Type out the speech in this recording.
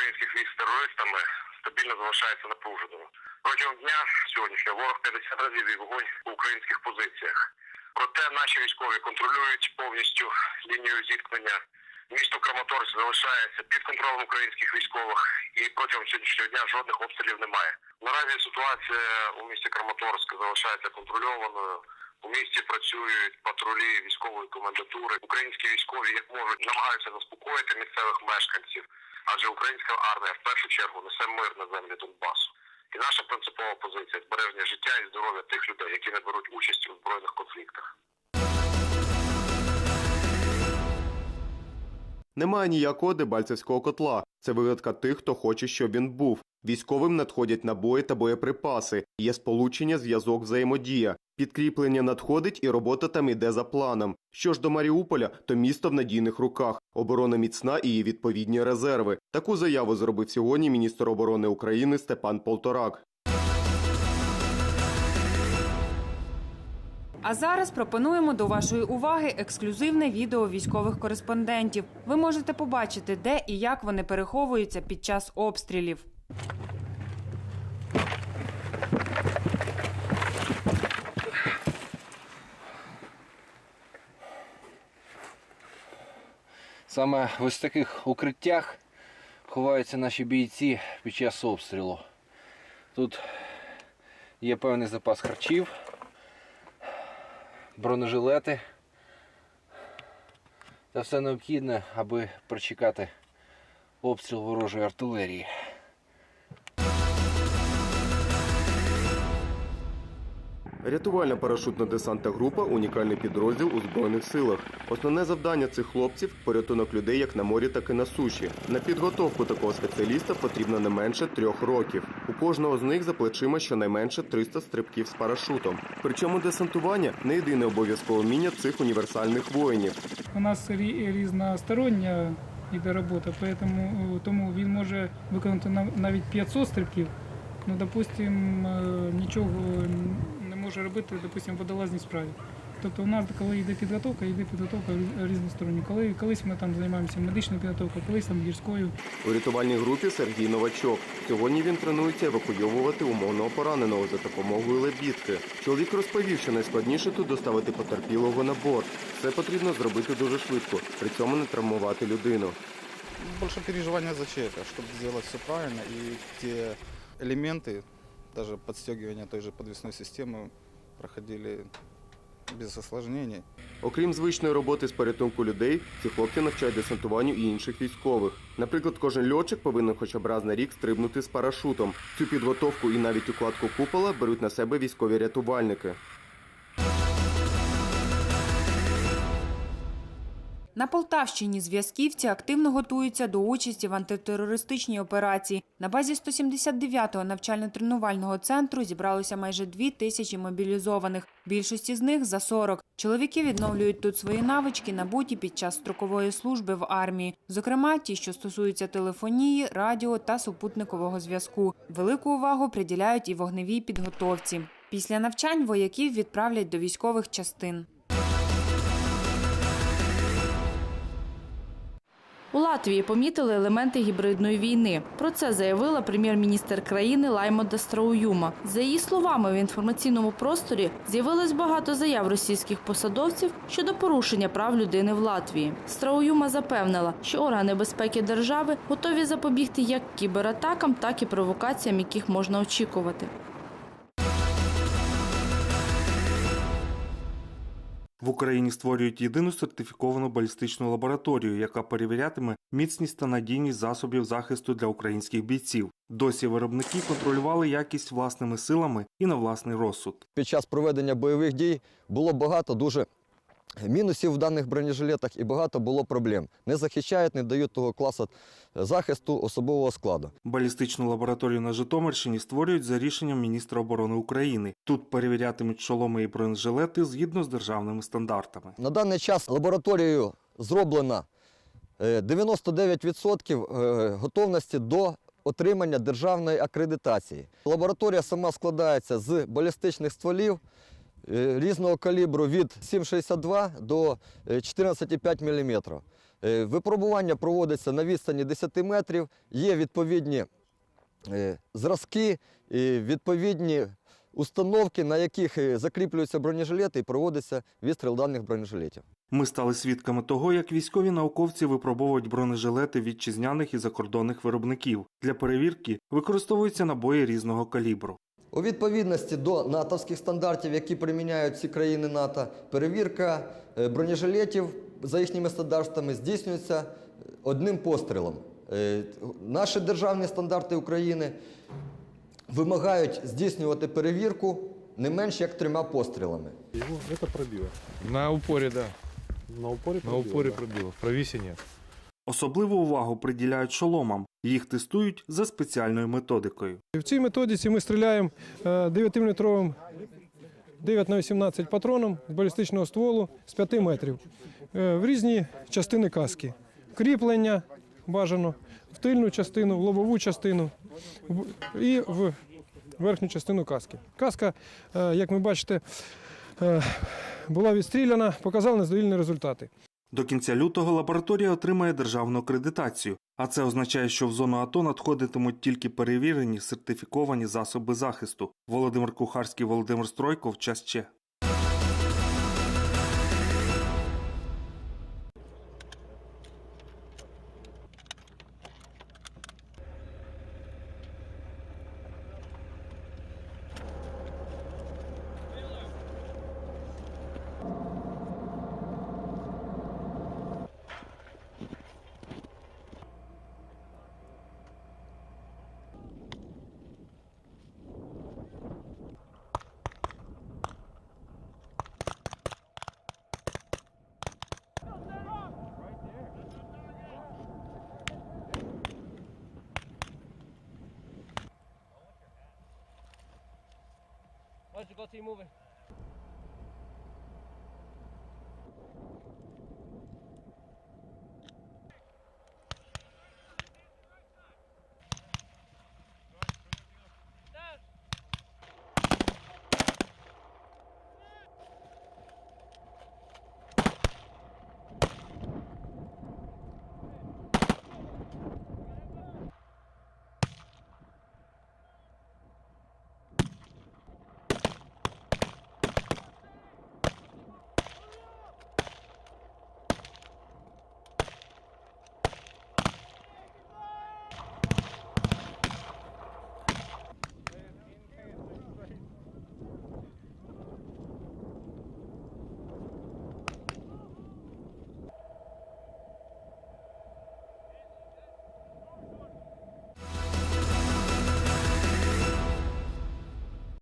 українських військ з терористами стабільно залишається напруженою. Протягом дня сьогоднішнього ворог 50 разів вів вогонь по українських позиціях. Проте наші військові контролюють повністю лінію зіткнення. Місто Краматорськ залишається під контролем українських військових, і протягом сьогоднішнього дня жодних обстрілів немає. Наразі ситуація у місті Краматорськ залишається контрольованою. У місті працюють патрулі військової комендатури. Українські військові як можуть намагаються заспокоїти місцевих мешканців, адже українська армія в першу чергу несе мир на землі Донбасу. І наша принципова позиція збереження життя і здоров'я тих людей, які не беруть участь у збройних конфліктах. Немає ніякого дебальцевського котла. Це вигадка тих, хто хоче, щоб він був. Військовим надходять набої та боєприпаси. Є сполучення, зв'язок, взаємодія. Підкріплення надходить і робота там іде за планом. Що ж до Маріуполя, то місто в надійних руках. Оборона міцна і її відповідні резерви. Таку заяву зробив сьогодні міністр оборони України Степан Полторак. А зараз пропонуємо до вашої уваги ексклюзивне відео військових кореспондентів. Ви можете побачити, де і як вони переховуються під час обстрілів. Саме в ось таких укриттях ховаються наші бійці під час обстрілу. Тут є певний запас харчів, бронежилети та все необхідне, аби прочекати обстріл ворожої артилерії. Рятувальна парашутна десантна група унікальний підрозділ у збройних силах. Основне завдання цих хлопців порятунок людей як на морі, так і на суші. На підготовку такого спеціаліста потрібно не менше трьох років. У кожного з них за плечима щонайменше 300 стрибків з парашутом. Причому десантування не єдине обов'язкове вміння цих універсальних воїнів. У нас рі- різностороння йде робота, е, тому він може виконати навіть 500 стрибків, ну, допустим, е, нічого може робити, допустим, в водолазній справі. Тобто у нас, коли йде підготовка, йде підготовка різ- різностороння. Коли, колись ми там займаємося медичною підготовкою, колись там гірською. У рятувальній групі Сергій Новачок. Сьогодні він тренується евакуйовувати умовного пораненого за допомогою лебідки. Чоловік розповів, що найскладніше тут доставити потерпілого на борт. Це потрібно зробити дуже швидко, при цьому не травмувати людину. больше переживания за человека, чтобы сделать все правильно. И те элементы, даже подстегивания той же подвесной системы, проходили без осложнений. Окрім звичної роботи з порятунку людей, ці хлопці навчають десантуванню і інших військових. Наприклад, кожен льотчик повинен хоча б раз на рік стрибнути з парашутом. Цю підготовку і навіть укладку купола беруть на себе військові рятувальники. На Полтавщині зв'язківці активно готуються до участі в антитерористичній операції. На базі 179-го навчально-тренувального центру зібралося майже дві тисячі мобілізованих. Більшості з них за 40. Чоловіки відновлюють тут свої навички, набуті під час строкової служби в армії. Зокрема, ті, що стосуються телефонії, радіо та супутникового зв'язку. Велику увагу приділяють і вогневій підготовці. Після навчань вояків відправлять до військових частин. У Латвії помітили елементи гібридної війни. Про це заявила прем'єр-міністр країни Лаймода Страуюма. За її словами, в інформаційному просторі з'явилось багато заяв російських посадовців щодо порушення прав людини в Латвії. Страуюма запевнила, що органи безпеки держави готові запобігти як кібератакам, так і провокаціям, яких можна очікувати. В Україні створюють єдину сертифіковану балістичну лабораторію, яка перевірятиме міцність та надійність засобів захисту для українських бійців. Досі виробники контролювали якість власними силами і на власний розсуд. під час проведення бойових дій було багато дуже мінусів в даних бронежилетах і багато було проблем. Не захищають, не дають того класу захисту особового складу. Балістичну лабораторію на Житомирщині створюють за рішенням міністра оборони України. Тут перевірятимуть шоломи і бронежилети згідно з державними стандартами. На даний час лабораторією зроблено е, 99% е, готовності до отримання державної акредитації. Лабораторія сама складається з балістичних стволів е, різного калібру від 7,62 до е, 14,5 мм. Е, Випробування проводиться на відстані 10 метрів, є відповідні е, зразки, відповідні установки, на яких е, закріплюються бронежилети і проводиться відстріл даних бронежилетів. Ми стали свідками того, як військові науковці випробовують бронежилети вітчизняних і закордонних виробників. Для перевірки використовуються набої різного калібру. У відповідності до натовських стандартів, які приміняють всі країни НАТО, перевірка е, бронежилетів за їхніми стандартами здійснюється одним пострілом. Е, Наші державні стандарти України вимагають здійснювати перевірку не менш як трьома пострілами. Это пробило. На упоре, да. На упоре На пробило, упоре да. пробило. В провисе нет. Особливу увагу приділяють шоломам. Їх тестують за спеціальною методикою. В цій методиці ми стріляємо 9-мм 9 на 18 патроном з балістичного стволу з 5 метрів е, в різні частини каски. Кріплення бажано в тильну частину, в лобову частину і в верхню частину каски. Каска, е, як ми бачите, е, була відстріляна, показала незадовільні результати. До кінця лютого лабораторія отримає державну акредитацію, а це означає, що в зону АТО надходитимуть тільки перевірені сертифіковані засоби захисту. Володимир Кухарський, Володимир Стройков, час ще. Chodź, go i moving.